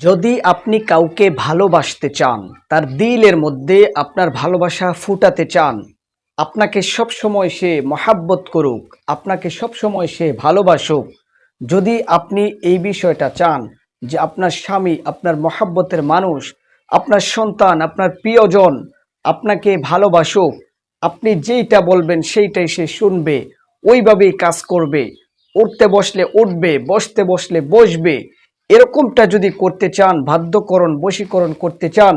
যদি আপনি কাউকে ভালোবাসতে চান, তার দিলের মধ্যে আপনার ভালোবাসা ফুটাতে চান, আপনাকে সব সময় সে মহাব্বত করুক, আপনাকে সব সময় সে ভালোবাসুক, যদি আপনি এই বিষয়টা চান যে আপনার স্বামী আপনার মহাব্বতের মানুষ, আপনার সন্তান, আপনার প্রিয়জন আপনাকে ভালোবাসুক, আপনি যেইটা বলবেন সেইটাই সে শুনবে, ওইভাবেই কাজ করবে, উঠতে বসলে উঠবে, বসতে বসলে বসবে এরকমটা যদি করতে চান, বাধ্যকরণ, বশীকরণ করতে চান,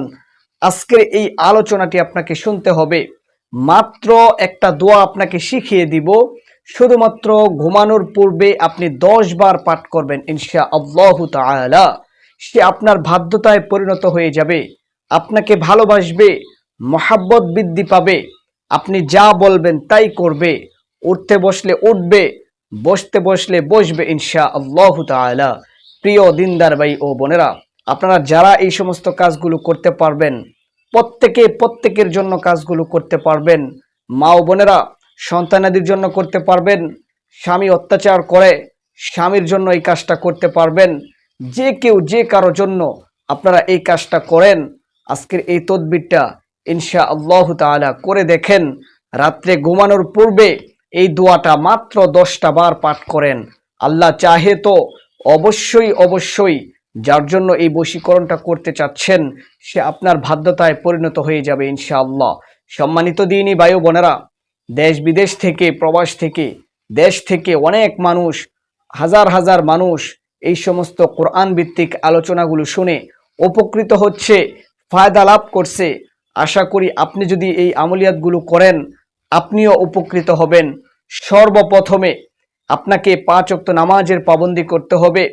আজকের এই আলোচনাটি আপনাকে শুনতে হবে। মাত্র একটা দোয়া আপনাকে শিখিয়ে দিব, শুধুমাত্র ঘুমানোর পূর্বে আপনি দশ বার পাঠ করবেন ইনশা আল্লাহ তাআলা। সে আপনার বাধ্যতায় পরিণত হয়ে যাবে, আপনাকে ভালোবাসবে, মহাব্বত বৃদ্ধি পাবে, আপনি যা বলবেন তাই করবে, উঠতে বসলে উঠবে, বসতে বসলে বসবে ইনশা আল্লাহ তাআলা। প্রিয় দিনদার ভাই ও বোনেরা, আপনারা যারা এই সমস্ত কাজগুলো করতে পারবেন, প্রত্যেকে প্রত্যেকের জন্য কাজগুলো করতে পারবেন, মা ও বোনেরা সন্তানাদির জন্য করতে পারবেন, স্বামী অত্যাচার করে স্বামীর জন্য এই কাজটা করতে পারবেন, যে কেউ যে কারও জন্য আপনারা এই কাজটা করেন, আজকের এই তদবিরটা ইনশা আল্লাহ তাআলা করে দেখেন, রাত্রে ঘুমানোর পূর্বে এই দোয়াটা মাত্র দশটা বার পাঠ করেন। আল্লাহ চাহে তো অবশ্যই অবশ্যই যার জন্য এই বশীকরণটা করতে চাচ্ছেন, সে আপনার বাধ্যতায় পরিণত হয়ে যাবে ইনশাআল্লাহ। সম্মানিত দিনই বায়ু বোনেরা, দেশ বিদেশ থেকে, প্রবাস থেকে, দেশ থেকে অনেক মানুষ, হাজার হাজার মানুষ এই সমস্ত কোরআন ভিত্তিক আলোচনাগুলো শুনে উপকৃত হচ্ছে, ফায়দা লাভ করছে। আশা করি আপনি যদি এই আমলিয়াতগুলো করেন, আপনিও উপকৃত হবেন। সর্বপ্রথমে আপনাকে পাঁচ অক্ত নামাজের পাবন্দি করতে হবে।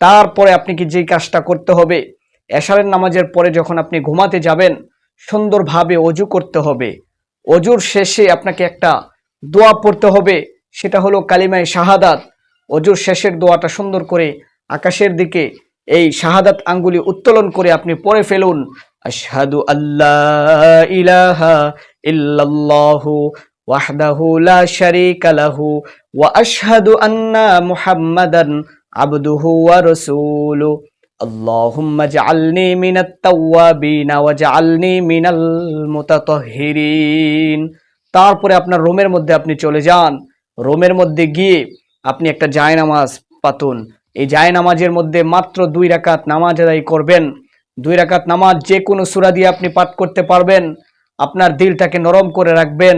তারপরে আপনি কি যেই কাজটা করতে হবে, এশারের নামাজের পরে যখন আপনি ঘুমাতে যাবেন, সুন্দরভাবে অজু করতে হবে। অজুর শেষে আপনাকে একটা দোয়া পড়তে হবে, সেটা হলো কালিমায় শাহাদাত। অজুর শেষের দোয়াটা সুন্দর করে আকাশের দিকে এই শাহাদাত আঙ্গুলি উত্তোলন করে আপনি পরে ফেলুন। আশহাদু আল্লাহ ইলাহা ইল্লাল্লাহু ওয়াহদাহু লা শারীকা লাহু ওয়া আশহাদু আন্না মুহাম্মাদান আবদুহু ওয়া রাসূলুহু اللهم اجعلني من التوابين واجعلني من المتطهرين তারপরে আপনার রোমের মধ্যে আপনি চলে যান রোমের মধ্যে গিয়ে আপনি একটা জায়নামাজ পাতুন এই জায়নামাজের মধ্যে মাত্র দুই রাকাত নামাজ আদায় করবেন দুই রাকাত নামাজ যে কোনো সূরা দিয়ে আপনি পাঠ করতে পারবেন আপনার দিলটাকে নরম করে রাখবেন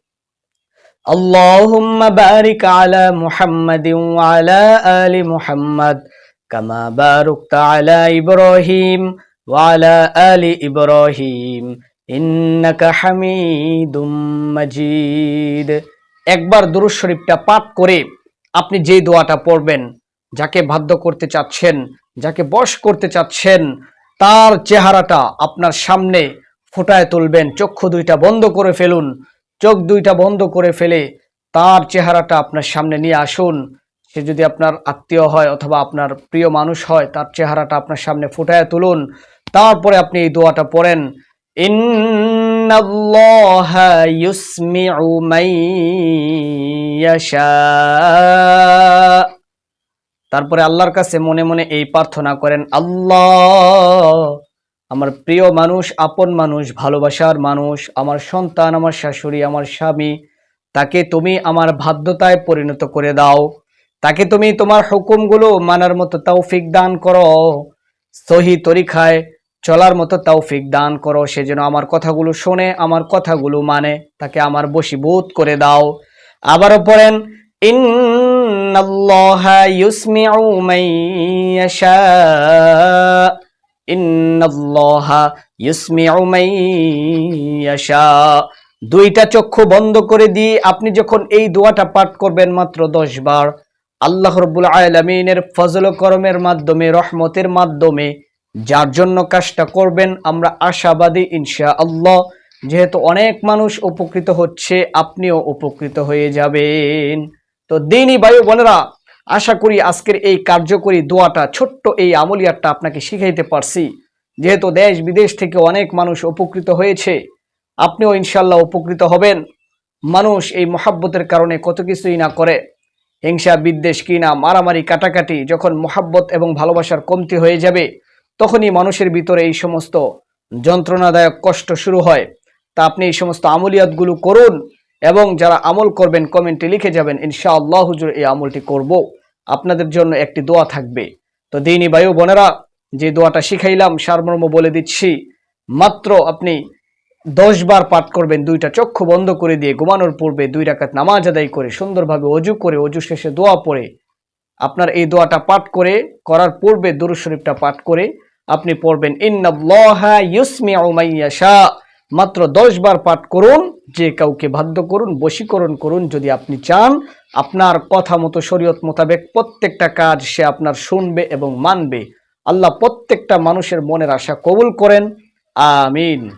اللهم بارك على محمد وعلى آل محمد كما باركت على إبراهيم وعلى آل إبراهيم إنك حميد مجيد একবার দুরুদ শরীফটা পাঠ করে আপনি যে দোয়াটা পড়বেন যাকে বাধ্য করতে চাচ্ছেন যাকে বশ করতে চাচ্ছেন তার চেহারাটা আপনার সামনে ফোটায় তুলবেন চক্ষু দুইটা বন্ধ করে ফেলুন চোখ দুইটা বন্ধ করে ফেলে তার চেহারাটা আপনার সামনে নিয়ে আসুন। সে যদি আপনার আত্মীয় হয় অথবা আপনার প্রিয় মানুষ হয়, তার চেহারাটা আপনার সামনে ফুটায় তুলুন। তারপরে আপনি এই দোয়াটা পড়েন তারপরে আল্লাহর কাছে মনে মনে এই প্রার্থনা করেন, আল্লাহ আমার প্রিয় মানুষ, আপন মানুষ, ভালোবাসার মানুষ, আমার সন্তান, আমার শাশুড়ি, আমার স্বামী, তাকে তুমি আমার বাধ্যতায় পরিণত করে দাও। তাকে তুমি তোমার হুকুমগুলো মানার মতো তৌফিক দান করো। সহি তরিখায় চলার মতো তৌফিক দান করো। সে যেন আমার কথাগুলো শোনে, আমার কথাগুলো মানে। তাকে আমার বশীভূত করে দাও। আবারও পড়েন, ইন্নাল্লাহা ইউসমিউ মান ইয়াশা দুইটা চক্ষু বন্ধ করে দিয়ে আপনি যখন এই দোয়াটা পাঠ করবেন মাত্র দশ বার, আল্লাহ রব্বুল আলমিনের ফজল করমের মাধ্যমে, রহমতের মাধ্যমে যার জন্য কাজটা করবেন, আমরা আশাবাদী ইনশা আল্লাহ যেহেতু অনেক মানুষ উপকৃত হচ্ছে, আপনিও উপকৃত হয়ে যাবেন। তো দিনই বায়ু বোনেরা আশা করি আজকের এই কার্যকরী দোয়াটা, ছোট্ট এই আমলিয়াতটা আপনাকে শিখাইতে পারছি। যেহেতু দেশ বিদেশ থেকে অনেক মানুষ উপকৃত হয়েছে, আপনিও ইনশাল্লাহ উপকৃত হবেন। মানুষ এই মহাব্বতের কারণে কত কিছুই না করে। হিংসা, বিদ্বেষ কিনা মারামারি, কাটাকাটি যখন মহাব্বত এবং ভালোবাসার কমতি হয়ে যাবে, তখনই মানুষের ভিতরে এই সমস্ত যন্ত্রণাদায়ক কষ্ট শুরু হয়। তা আপনি এই সমস্ত আমলিয়াতগুলো করুন এবং যারা আমল করবেন, কমেন্টে লিখে যাবেন, ইনশাআল্লাহ হুজুর, এই আমলটি করব। আপনাদের জন্য একটি দোয়া থাকবে। তো দিনই বায়ু বোনেরা, যে দোয়াটা শিখাইলাম, সারমর্ম বলে দিচ্ছি, মাত্র আপনি দশ বার পাঠ করবেন, দুইটা চক্ষু বন্ধ করে দিয়ে ঘুমানোর পূর্বে দুই রাকাত নামাজ আদায় করে, সুন্দরভাবে অজু করে, অজু শেষে দোয়া পড়ে, আপনার এই দোয়াটা পাঠ করে, করার পূর্বে দুরুদ শরীফটা পাঠ করে, আপনি পড়বেন, ইন্নাল্লাহা ইউসমিউ মাইয়াশা মাত্র দশ বার পাঠ করুন, যে কাউকে বাধ্য করুন, বশীকরণ করুন যদি আপনি চান। আপনার কথা মতো, শরীয়ত মোতাবেক প্রত্যেকটা কাজ সে আপনার শুনবে এবং মানবে। আল্লাহ প্রত্যেকটা মানুষের মনের আশা কবুল করেন। আমিন।